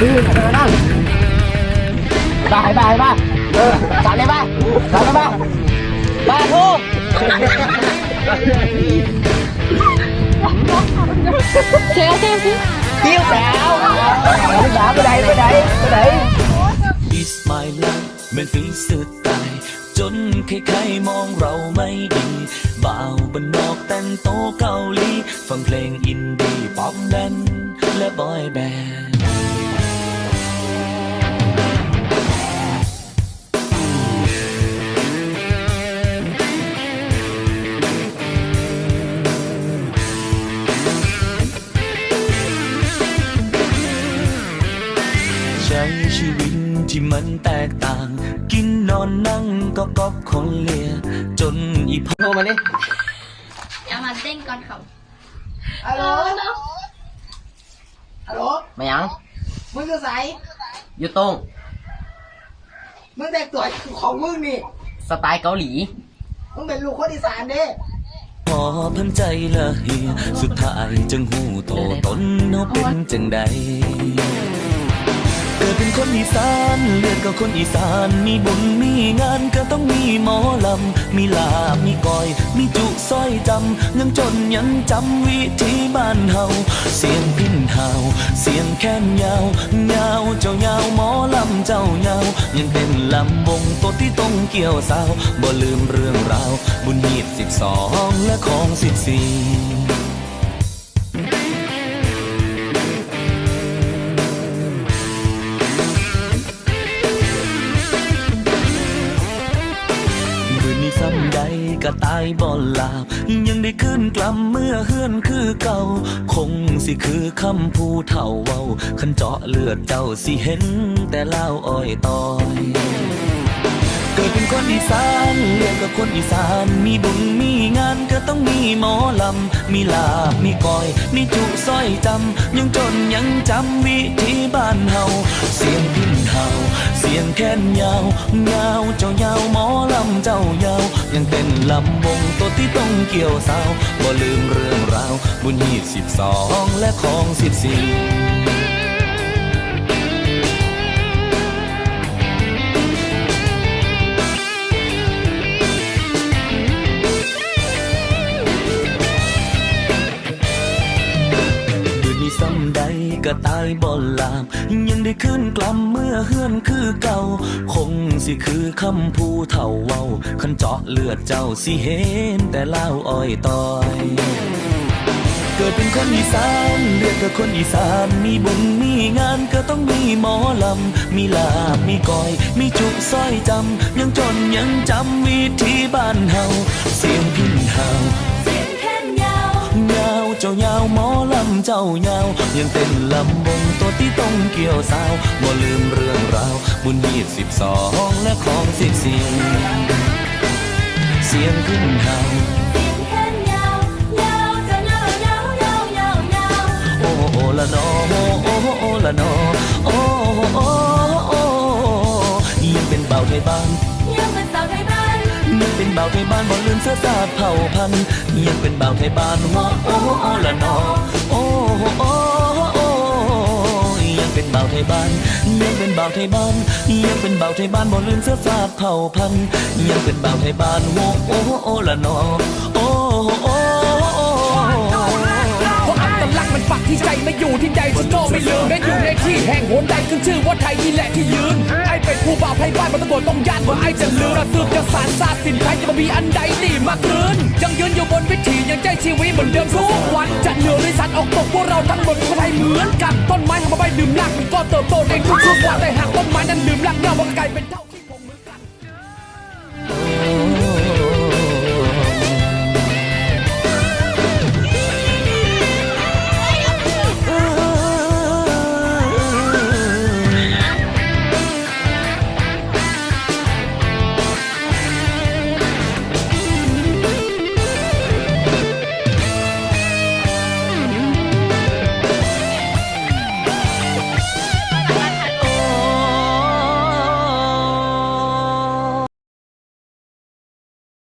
พี่ไหนไปนั่งบ้าบ้าบ้าเออสามเลยบ้าสามเลยบ้าบ้าทูเจ๊เจ๊สิกิ้วแก้วสามไปไหนไปไหนไปไหน Is my life เหมือนฝีสุดตายจนใครๆมองเราไม่ดีบ่าวบนนอกแต่งโตวเกาหลี ที่มันแตกต่าง กินนอนนั่งก็ก๊อบคนเลีย จนอีพโทรมาดิอย่ามาเต้นก่อนเขาฮัลโหลฮัลโหลมายัง มึงจะใส่อยู่ตรง มึงแต่งตัวของมึงนี่ สไตล์เกาหลี มึงเป็นลูกคนอีสานเด้พอพันใจละเฮียสุดท้ายจังหูโตตนเฮาเป็นจังใด เป็นคนอีสานเลือดก็คนอีสาน มีบุญมีงานก็ต้องมีหมอลำ มีลาบมีก้อย มีจุสร้อยจำยังจนยังจำวิธีบ้านเฮาเสียงพินเฮาเสียงแค้นยาวยาวเจ้ายาวหมอลำเจ้ายาวยังเป็นลำวงตัวที่ต้องเกี่ยวสาวบ่ลืมเรื่องราวบุญหีบสิบสองและของสิบสี่ ก็ตายบ่ลาบยังได้ขึ้นกลับเมื่อเฮือนคือเก่า คงสิคือคำผู้เฒ่าเว้าคันเจาะเลือดเจ้าสิเห็น แต่เล่าอ้อยตอยเกิดเป็นคนอีสานเรียกกับคนอีสาน มีบุญมีงานก็ต้องมีหมอลำ มีลาบมีก้อย มีจุสร้อยจำ ยังจนยังจำวิธีบ้านเฮาเสียงพิ เงแค้นยาวยาเจ้ายาวหมอลำเจ้ายาว ยังเป็นลำวงตัวที่ต้องเกี่ยวสาวบ่ลืมเรื่องราว บุญฮีสิบสองและของสิบสี่ ก็ตายบ่ลาบยังได้ขึ้นกลับเมื่อเฮือนคือเก่า คงสิคือคำผู้เฒ่าเว้าคันเจาะเลือดเจ้าสิเห็นแต่เล่าอ้อยตอยเกิดเป็นคนอีสานเลือดกับคนอีสาน มีบุญมีงานก็ต้องมีหมอลำ มีลาบมีก้อย มีจุสร้อยจำ ยังจนยังจำวิธีบ้านเฮา เสียงพินเฮา เจ้ายาวหมอลำเจ้ายาว ยังเต้นลำบงตัวที่ต้องเกี่ยวสาวบ่ลืมเรื่องราว บุญยีบสิบสองและของสิบสี่เสียงขึ้นเฮาเสียงแค่นยาวยาวจะยาวยวยาวยาวยาวโอ้โอละนอโอ้โอละนอ บาวไทยบ้านบ่ลืมเสื้อสาดเผ่าพันธุ์ยังเป็นเบาวไทยบ้านโอ้โอ้โอ้ละนอโอ้โอ้โอ้ยังเป็นเบาวไทยบ้านยังเป็นเบาวไทยบ้านยังเป็นเบาวไทยบ้านบ่ลืมเสื้อสาดเผ่าพันยังเป็นเบาวไทยบ้านโอ้โอ้โอ้ละนอโอ้โอ้โอ้พราะอัตลักษณ์มันปักที่ใจไม่อยู่ที่ใดฉันก็ไม่ลืมและอยู่ในที่แห่งหนใดขึ้นชื่อว่าไทยนี่แหละที่ยืนไอ้เป็นผู้บ่าวไทยบ้านมันตะโกนต้องยานว่าไอ้จะลืมระซึกจะสารซาสินไทย มีอันใดดีมากคืนยังยืนอยู่บนวิถียังใจชีวิตเหมือนเดิมทุกวันจะเหนือหรือสันออกตกพวกเราทั้งหมดคนไทยเหมือนกันต้นไม้ทำมาใบดื่มรากมันก็เติบโตเองทุกๆวันแต่หากต้นไม้นั้นลืมรากเน่ามันก็กลายเป็นเท่า